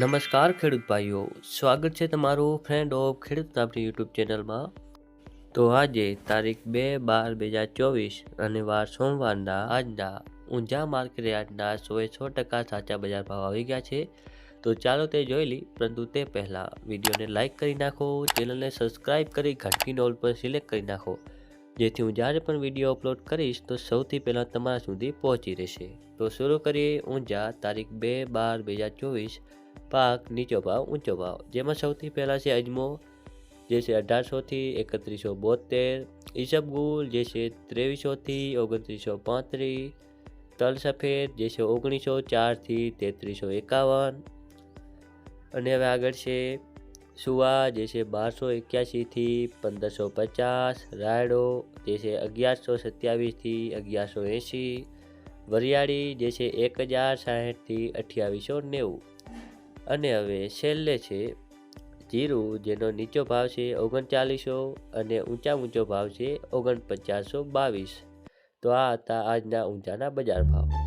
નમસ્કાર ખેડૂત ભાઈઓ, સ્વાગત છે તમારું ફ્રેન્ડ ઓફ ખેડૂત આપણી યુટ્યુબ ચેનલમાં તો આજે તારીખ બે બાર બે હજાર ચોવીસ અને વાર સોમવારના આજના ઊંઝા માર્કેટ યાર્ડના સોએ સો ટકા સાચા બજાર ભાવ આવી ગયા છે. તો ચાલો તે જોઈ લઈ પરંતુ તે પહેલાં વિડીયોને લાઇક કરી નાખો, ચેનલને સબસ્ક્રાઇબ કરી ઘંટીનો ઓલ પર સિલેક્ટ કરી નાખો, જેથી હું જ્યારે પણ વીડિયો અપલોડ કરીશ તો સૌથી પહેલાં તમારા સુધી પહોંચી રહેશે. તો શરૂ કરીએ ઊંઝા તારીખ બે બાર બે હજાર ચોવીસ પાક, નીચો ભાવ, ઊંચો ભાવ. જેમાં સૌથી પહેલાં છે અજમો, જે છે અઢારસોથી એકત્રીસો બોતેર ઈસબગુલ, જે છે ત્રેવીસોથી ઓગણત્રીસો પાંત્રીસ. તલ સફેદ જે છે ઓગણીસો ચારથી તેત્રીસો એકાવન. અને હવે આગળ છે સુવા, જે છે બારસો એક્યાસીથી પંદરસો પચાસ. રાયડો, જે છે અગિયારસો સત્યાવીસથી અગિયારસો એંસી વરિયાળી, જે છે એક હજાર સાહીઠથી અઠ્યાવીસો નેવું. અને હવે છેલ્લે છે જીરું, જેનો નીચો ભાવ છે ઓગણચાલીસો અને ઊંચા ઊંચો ભાવ છે ઓગણપચાસો બાવીસ. તો આ હતા આજના ઊંચાના બજાર ભાવ.